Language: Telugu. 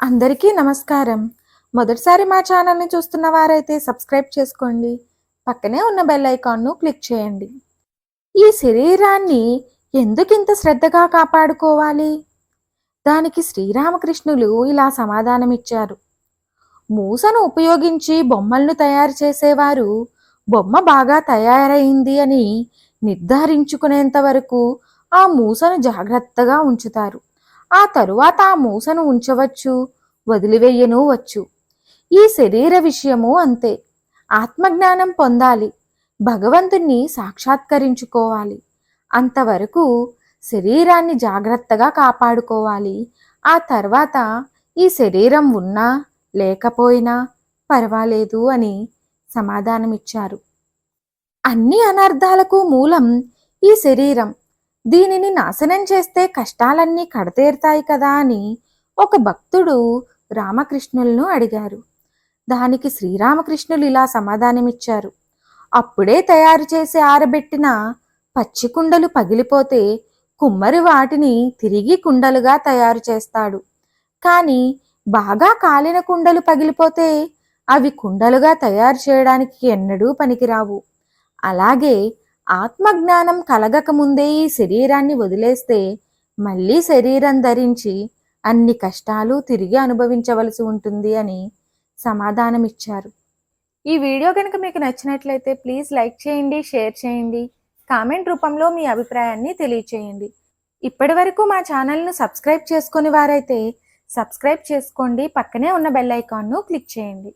అందరికీ నమస్కారం. మొదటిసారి మా ఛానల్ని చూస్తున్న వారైతే సబ్స్క్రైబ్ చేసుకోండి. పక్కనే ఉన్న బెల్ ఐకాన్ను క్లిక్ చేయండి. ఈ శరీరాన్ని ఎందుకింత శ్రద్ధగా కాపాడుకోవాలి? దానికి శ్రీరామకృష్ణులు ఇలా సమాధానమిచ్చారు. మూసను ఉపయోగించి బొమ్మలను తయారు చేసేవారు బొమ్మ బాగా తయారైంది అని నిర్ధారించుకునేంత వరకు ఆ మూసను జాగ్రత్తగా ఉంచుతారు. ఆ తరువాత ఆ మూసను ఉంచవచ్చు వదిలివేయను వచ్చు. ఈ శరీర విషయము అంతే. ఆత్మజ్ఞానం పొందాలి. భగవంతుణ్ణి సాక్షాత్కరించుకోవాలి. అంతవరకు శరీరాన్ని జాగ్రత్తగా కాపాడుకోవాలి. ఆ తర్వాత ఈ శరీరం ఉన్నా లేకపోయినా పర్వాలేదు అని సమాధానమిచ్చారు. అన్ని అనర్థాలకు మూలం ఈ శరీరం. దీనిని నాశనం చేస్తే కష్టాలన్నీ కడతేరుతాయి కదా అని ఒక భక్తుడు రామకృష్ణులను అడిగారు. దానికి శ్రీరామకృష్ణులు ఇలా సమాధానమిచ్చారు. అప్పుడే తయారు చేసి ఆరబెట్టిన పచ్చి కుండలు పగిలిపోతే కుమ్మరి వాటిని తిరిగి కుండలుగా తయారు చేస్తాడు. కానీ బాగా కాలిన కుండలు పగిలిపోతే అవి కుండలుగా తయారు చేయడానికి ఎన్నడూ పనికిరావు. అలాగే ఆత్మజ్ఞానం కలగక ముందే ఈ శరీరాన్ని వదిలేస్తే మళ్ళీ శరీరం ధరించి అన్ని కష్టాలు తిరిగి అనుభవించవలసి ఉంటుంది అని సమాధానమిచ్చారు. ఈ వీడియో కనుక మీకు నచ్చినట్లయితే ప్లీజ్ లైక్ చేయండి షేర్ చేయండి కామెంట్ రూపంలో మీ అభిప్రాయాన్ని తెలియచేయండి. ఇప్పటి వరకు మా ఛానల్ను సబ్స్క్రైబ్ చేసుకుని వారైతే సబ్స్క్రైబ్ చేసుకోండి పక్కనే ఉన్న బెల్ ఐకాన్ను క్లిక్ చేయండి.